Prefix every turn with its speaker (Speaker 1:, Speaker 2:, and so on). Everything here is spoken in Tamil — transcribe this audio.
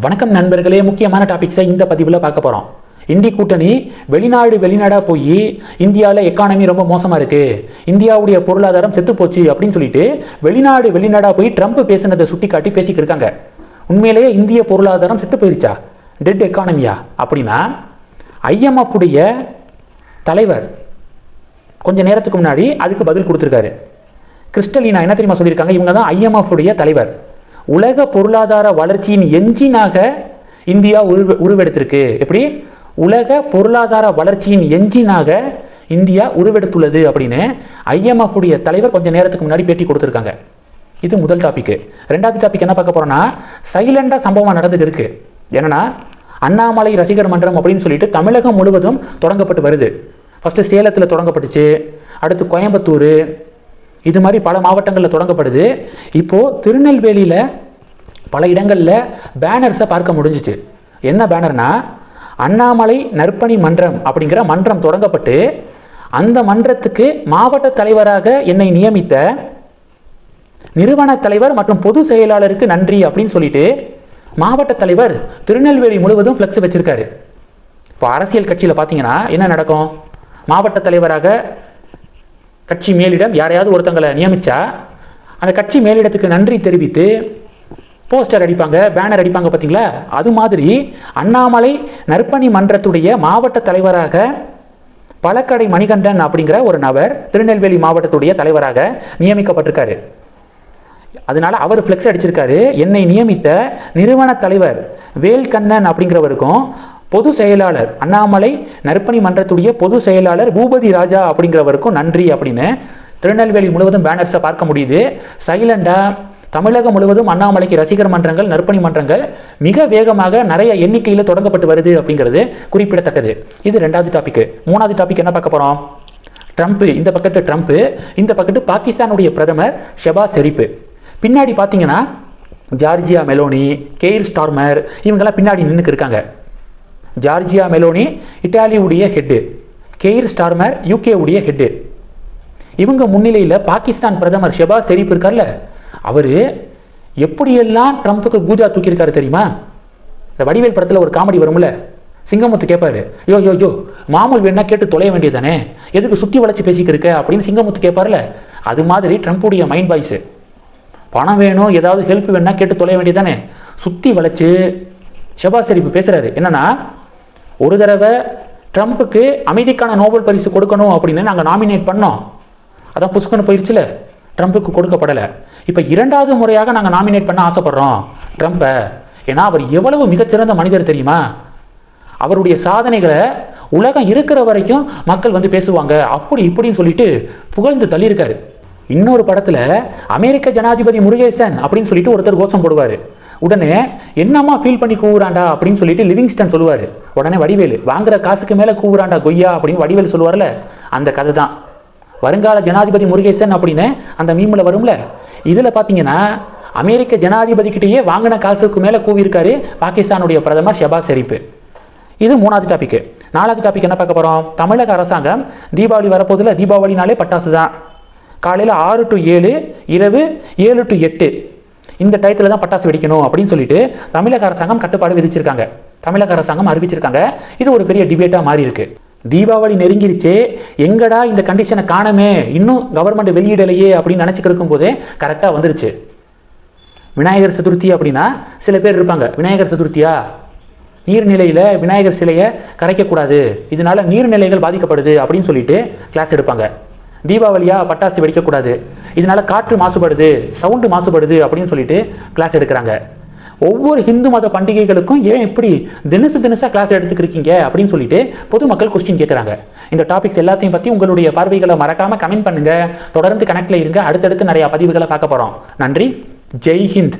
Speaker 1: வணக்கம் நண்பர்களே முக்கியமான டாபிக்ஸை இந்த பதிவில் பார்க்க போகிறோம் இந்தி கூட்டணி வெளிநாடு வெளிநாடாக போய் இந்தியாவில் எக்கானமி ரொம்ப மோசமாக இருக்குது இந்தியாவுடைய பொருளாதாரம் செத்து போச்சு அப்படின்னு சொல்லிட்டு வெளிநாடு வெளிநாடாக போய் ட்ரம்ப் பேசினதை சுட்டி காட்டி பேசிக்கிட்டு இருக்காங்க. உண்மையிலேயே இந்திய பொருளாதாரம் செத்து போயிருச்சா? டெட் எக்கானமியா அப்படின்னா IMF உடைய தலைவர் கொஞ்ச நேரத்துக்கு முன்னாடி அதுக்கு பதில் கொடுத்துருக்காரு. கிறிஸ்டலினா என்ன தெரியுமா சொல்லியிருக்காங்க? இவங்க தான் ஐஎம்எஃப் உடைய தலைவர். உலக பொருளாதார வளர்ச்சியின் எஞ்சினாக இந்தியா உருவ உருவெடுத்திருக்கு. எப்படி? உலக பொருளாதார வளர்ச்சியின் எஞ்சினாக இந்தியா உருவெடுத்துள்ளது அப்படின்னு ஐஎம்எஃப் உடைய தலைவர் கொஞ்சம் நேரத்துக்கு முன்னாடி பேட்டி கொடுத்துருக்காங்க. இது முதல் டாபிக் ரெண்டாவது டாபிக் என்ன பார்க்க போறோம்னா சைலண்டா சம்பவம் நடந்துட்டு இருக்கு. என்னன்னா அண்ணாமலை ரசிகர் மன்றம் அப்படின்னு சொல்லிட்டு தமிழகம் முழுவதும் தொடங்கப்பட்டு வருது. ஃபர்ஸ்ட் சேலத்தில் தொடங்கப்பட்டுச்சு. அடுத்து கோயம்புத்தூர் இது மாதிரி பல மாவட்டங்களில் தொடங்கப்படுது. இப்போது திருநெல்வேலியில் பல இடங்களில் பேனர்ஸை பார்க்க முடிஞ்சிச்சு. என்ன பேனர்னா அண்ணாமலை நற்பணி மன்றம் அப்படிங்கிற மன்றம் தொடங்கப்பட்டு அந்த மன்றத்துக்கு மாவட்ட தலைவராக என்னை நியமித்த நிறுவன தலைவர் மற்றும் பொது செயலாளருக்கு நன்றி அப்படின்னு சொல்லிட்டு மாவட்ட தலைவர் திருநெல்வேலி முழுவதும் ஃப்ளெக்ஸ் வச்சிருக்காரு. இப்போ அரசியல் கட்சியில் பார்த்தீங்கன்னா என்ன நடக்கும்? மாவட்ட தலைவராக கட்சி மேலிடம் யாரையாவது ஒருத்தங்களை நியமித்தா அந்த கட்சி மேலிடத்துக்கு நன்றி தெரிவித்து போஸ்டர் அடிப்பாங்க பேனர் அடிப்பாங்க பார்த்தீங்களா? அது மாதிரி அண்ணாமலை நற்பணி மன்றத்துடைய மாவட்ட தலைவராக பழக்கடை மணிகண்டன் அப்படிங்கிற ஒரு நபர் திருநெல்வேலி மாவட்டத்துடைய தலைவராக நியமிக்கப்பட்டிருக்காரு. அதனால அவர் ஃப்ளெக்ஸ் அடிச்சிருக்காரு. என்னை நியமித்த நிறுவன தலைவர் வேல்கண்ணன் அப்படிங்கிறவருக்கும் பொது செயலாளர். அண்ணாமலை நற்பணி மன்றத்துடைய பொது செயலாளர் பூபதி ராஜா அப்படிங்கிறவருக்கும் நன்றி அப்படின்னு திருநெல்வேலி முழுவதும் பேனர்ஸை பார்க்க முடியுது. சைலண்டா தமிழகம் முழுவதும் அண்ணாமலைக்கு ரசிகர் மன்றங்கள் நற்பணி மன்றங்கள் மிக வேகமாக நிறைய எண்ணிக்கையில் தொடங்கப்பட்டு வருது அப்படிங்கிறது குறிப்பிடத்தக்கது. இது ரெண்டாவது டாபிக் மூணாவது டாபிக் என்ன பார்க்க போறோம்? ட்ரம்ப்பு இந்த பக்கத்து ட்ரம்ப்பு இந்த பக்கத்து பாகிஸ்தானுடைய பிரதமர் ஷெபா செரிப்பு பின்னாடி பார்த்தீங்கன்னா ஜார்ஜியா மெலோனி கெயில் ஸ்டார்மர் இவங்கெல்லாம் பின்னாடி நின்றுக்கு இருக்காங்க. ஜார்ஜியா மெலோனி இட்டாலியுடைய ஹெட்டு கெய்ர் ஸ்டார்மர் யூகேவுடைய ஹெட்டு இவங்க முன்னிலையில் பாகிஸ்தான் பிரதமர் ஷெபாஸ் ஷெரீப் இருக்கார்ல அவர் எப்படியெல்லாம் ட்ரம்ப்புக்கு பூஜா தூக்கியிருக்காரு தெரியுமா? இந்த வடிவேல் படத்தில் ஒரு காமெடி வரும்ல சிங்கமுத்து கேட்பாரு யோ யோ யோ மாமூல் வேணா கேட்டு தொலைய வேண்டியதானே எதுக்கு சுற்றி வளைச்சி பேசிக்கிட்டு அப்படின்னு சிங்கமுத்து கேட்பார்ல அது மாதிரி ட்ரம்ப்புடைய மைண்ட் வாய்ஸ் பணம் வேணும் ஏதாவது ஹெல்ப் வேணா கேட்டு தொலைய வேண்டியதானே சுற்றி வளைச்சு ஷெபாஸ் ஷெரீப் பேசுகிறாரு என்னன்னா ஒரு தடவை ட்ரம்ப்புக்கு அமைதிக்கான நோபல் பரிசு கொடுக்கணும் அப்படின்னு நாங்கள் நாமினேட் பண்ணோம். அதான் புஷ்கன்னு போயிடுச்சுல ட்ரம்ப்புக்கு கொடுக்கப்படலை. இப்போ இரண்டாவது முறையாக நாங்கள் நாமினேட் பண்ண ஆசைப்படுறோம் ட்ரம்ப்பை. ஏன்னா அவர் எவ்வளவு மிகச்சிறந்த மனிதர் தெரியுமா? அவருடைய சாதனைகளை உலகம் இருக்கிற வரைக்கும் மக்கள் வந்து பேசுவாங்க. அப்படி இப்படின்னு சொல்லிட்டு புகழ்ந்து தள்ளியிருக்காரு. இன்னொரு படத்தில் அமெரிக்க ஜனாதிபதி முருகேசன் அப்படின்னு சொல்லிட்டு ஒருத்தர் கோஷம் போடுவார். உடனே என்னம்மா ஃபீல் பண்ணி கூவுறாண்டா அப்படின்னு சொல்லிட்டு லிவிங்ஸ்டன் சொல்லுவார். உடனே வடிவேலு வாங்குற காசுக்கு மேலே கூவுறாண்டா கொய்யா? அப்படின்னு வடிவேலு சொல்லுவார்ல அந்த கதை தான் வருங்கால ஜனாதிபதி முருகேசன் அப்படின்னு அந்த மீமில் வரும்ல இதில் பார்த்தீங்கன்னா அமெரிக்க ஜனாதிபதிக்கிட்டேயே வாங்கின காசுக்கு மேலே கூவியிருக்காரு பாகிஸ்தானுடைய பிரதமர் ஷெபாஸ் செரிப்பு இது மூணாவது டாபிக் நாலாவது டாபிக் என்ன பார்க்க போகிறோம் தமிழக அரசாங்கம் தீபாவளி வரப்போதில் தீபாவளினாலே பட்டாசு தான் காலையில் ஆறு டு ஏழு இரவு ஏழு டு எட்டு. இந்த டயத்தில் தான் பட்டாசு வெடிக்கணும் அப்படின்னு சொல்லிட்டு தமிழக அரசாங்கம் கட்டுப்பாடு விதிச்சிருக்காங்க. தமிழக அரசாங்கம் அறிவிச்சிருக்காங்க. இது ஒரு பெரிய டிபேட்டாக மாறி இருக்கு. தீபாவளி நெருங்கிருச்சே எங்கடா இந்த கண்டிஷனை காணமே? இன்னும் கவர்மெண்ட் வெளியிடலையே அப்படின்னு நினச்சிக்கிட்டு இருக்கும்போதே கரெக்டாக வந்துருச்சு. விநாயகர் சதுர்த்தி அப்படின்னா சில பேர் இருப்பாங்க. விநாயகர் சதுர்த்தியா? நீர்நிலையில் விநாயகர் சிலையை கரைக்கக்கூடாது. இதனால நீர்நிலைகள் பாதிக்கப்படுது அப்படின்னு சொல்லிட்டு கிளாஸ் எடுப்பாங்க. தீபாவளியா பட்டாசு வெடிக்கக்கூடாது. இதனால காற்று மாசுபடுது சவுண்டு மாசுபடுது அப்படின்னு சொல்லிட்டு கிளாஸ் எடுக்கிறாங்க. ஒவ்வொரு ஹிந்து மத பண்டிகைகளுக்கும் ஏன் இப்படி தினசு தினசா கிளாஸ் எடுத்துக்கிருக்கீங்க அப்படின்னு சொல்லிட்டு பொதுமக்கள் கொஸ்டின் கேட்குறாங்க. இந்த டாபிக்ஸ் எல்லாத்தையும் பற்றி உங்களுடைய பார்வைகளை மறக்காம கமெண்ட் பண்ணுங்க. தொடர்ந்து கனெக்ட்ல இருங்க. அடுத்தடுத்து நிறைய பதிவுகளை பார்க்க போறோம். நன்றி. ஜெய் ஹிந்த்.